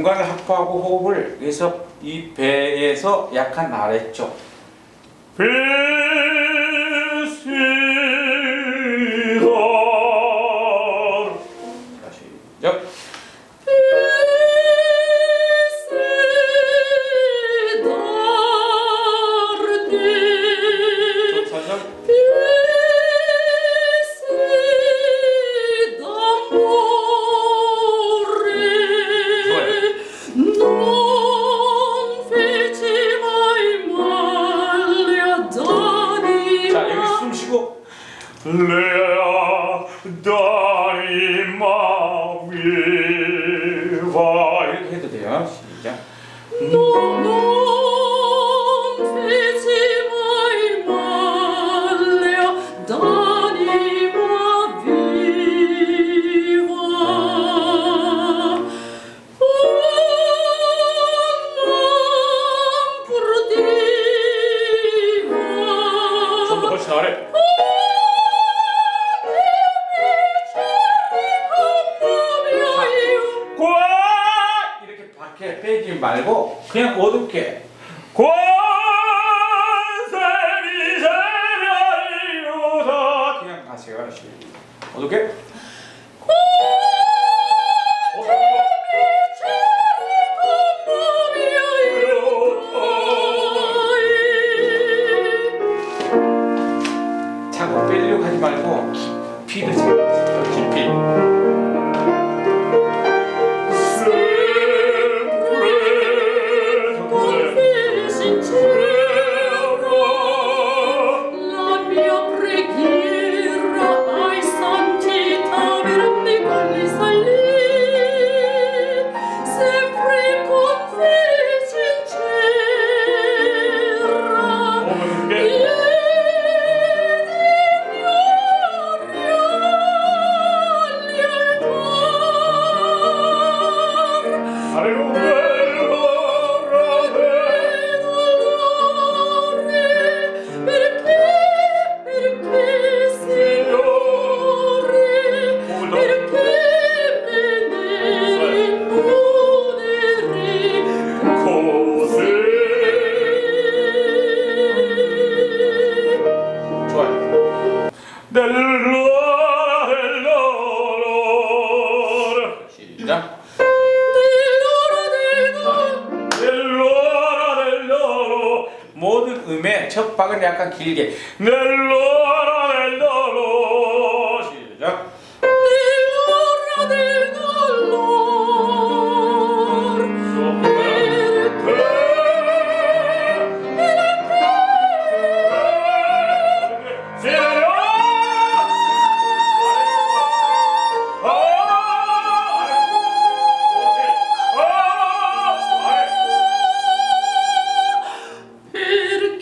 공간을 확보하고 호흡을 위해서 이 배에서 약한 아래쪽. 자, 이렇게 빼지 말고 그냥 어둡게. 권세리세리우사. 그냥 가세요 시작. 어둡게? 어, 자꾸 빼려고 하지 말고 깊이를 생각하세요 깊이 모든 음의 첫 박은 약간 길게. 넬로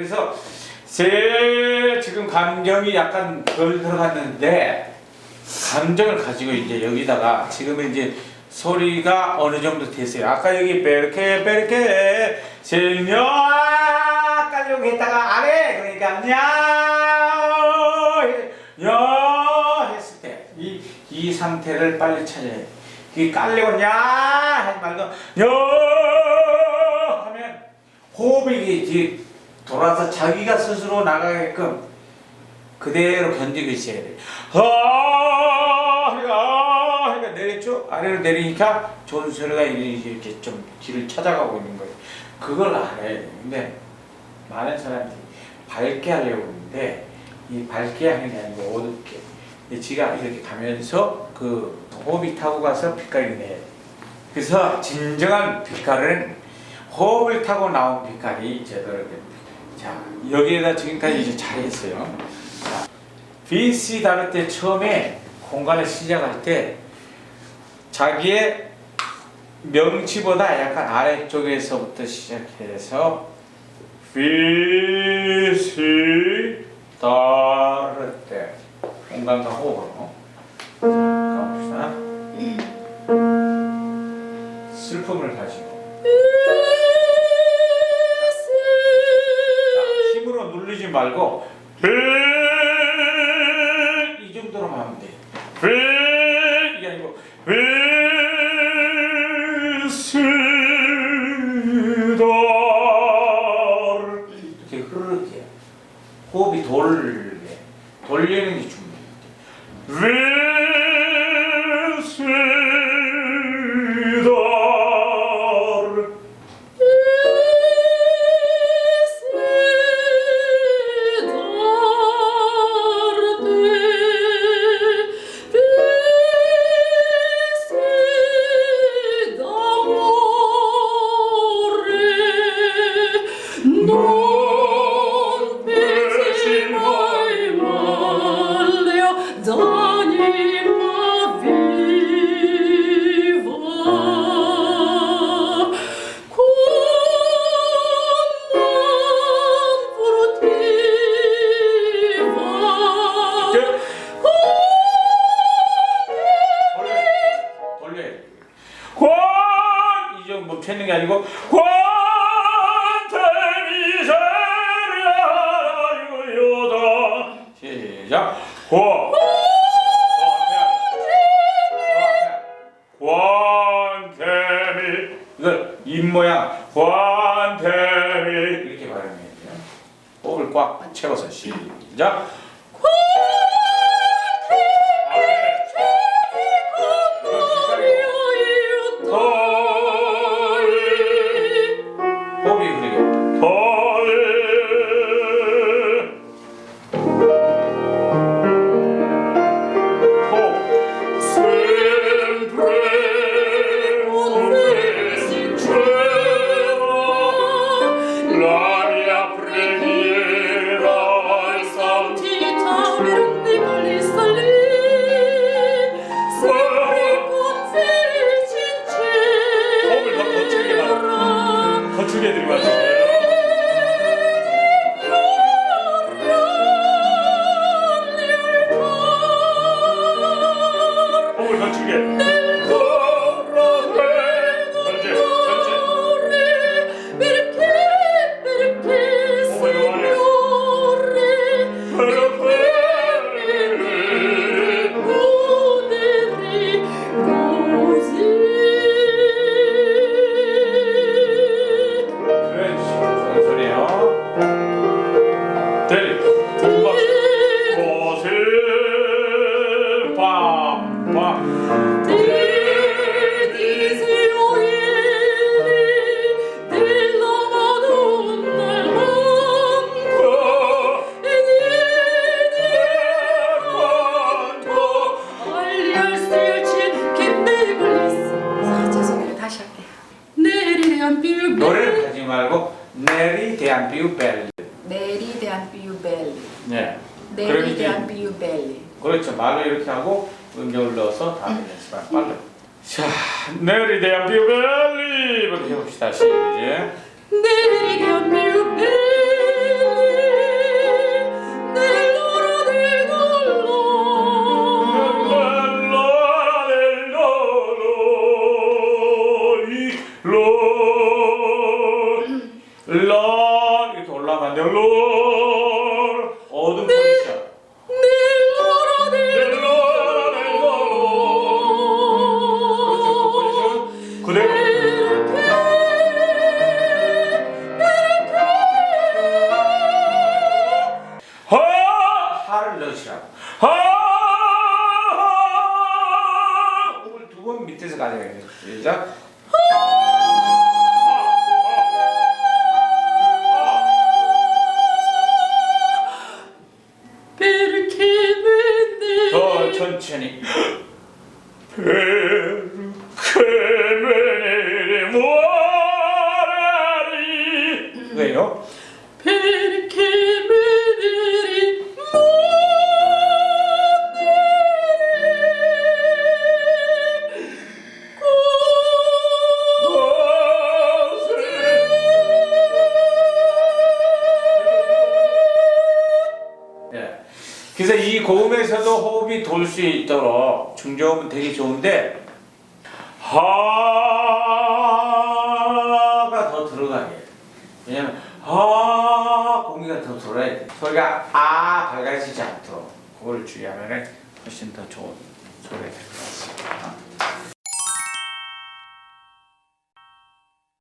그래서 제 지금 감정이 약간 덜 들어갔는데 감정을 가지고 이제 여기다가 지금은 이제 소리가 어느 정도 됐어요. 아까 여기 베르케 베르케 실녀 깔려고 했다가 아래 그러니까 냐 했을 때 이 이 상태를 빨리 찾아야 돼. 이 깔려고 냐 하지 말고 냐 하면 호흡이 이제 돌아서 자기가 스스로 나가게끔 그대로 견디고 있어야 돼. 아, 아 해가 내렸죠 아래로 내리니까 존소리가 이렇게 좀 길을 찾아가고 있는 거예요. 그걸 알아야 되는데 많은 사람들이 밝게 하려고 하는데 이 밝게 하는 게 아니고 어둡게. 근데 지가 이렇게 가면서 그 호흡이 타고 가서 빛깔이 돼 그래서 진정한 빛깔은 호흡을 타고 나온 빛깔이 제대로 됩니다 자 여기에다 지금까지 이제 잘했어요. 자, BC 다룰 때 처음에 공간을 시작할 때 자기의 명치보다 약간 아래쪽에서부터 시작해서 BC 다룰 때 공간과 호흡으로 가봅시다. 슬픔을 가지고 말고 이 정도로만 하면 돼. 이게 아니고 이렇게 흐르게. 호흡이 돌게. 돌리는 게 중요해. 관 관태미. 이걸 입 모양. 관태미. 이렇게 발음해야 돼요. 호흡을 꽉 채워서 시작 never 비우 벨 내리 대한 비유 벨리. 네. 이제 대한 비유 벨리. 그렇죠. 말로 이렇게 하고 음정을 넣어서 다음. 연습할 빨라. 자 내리 대한 비우 벨리 부터 해봅시다. 시작. L'ora 시작. me 더 ne 천천히. 왜요? 호흡이 돌 수 있도록 중저음은 되게 좋은데 하가 더 들어가야 돼. 왜냐면 하 공기가 더 돌아야 돼. 소리가 아 밝아지지 않도록 그걸 주의하면 훨씬 더 좋은 소리가 될 거야.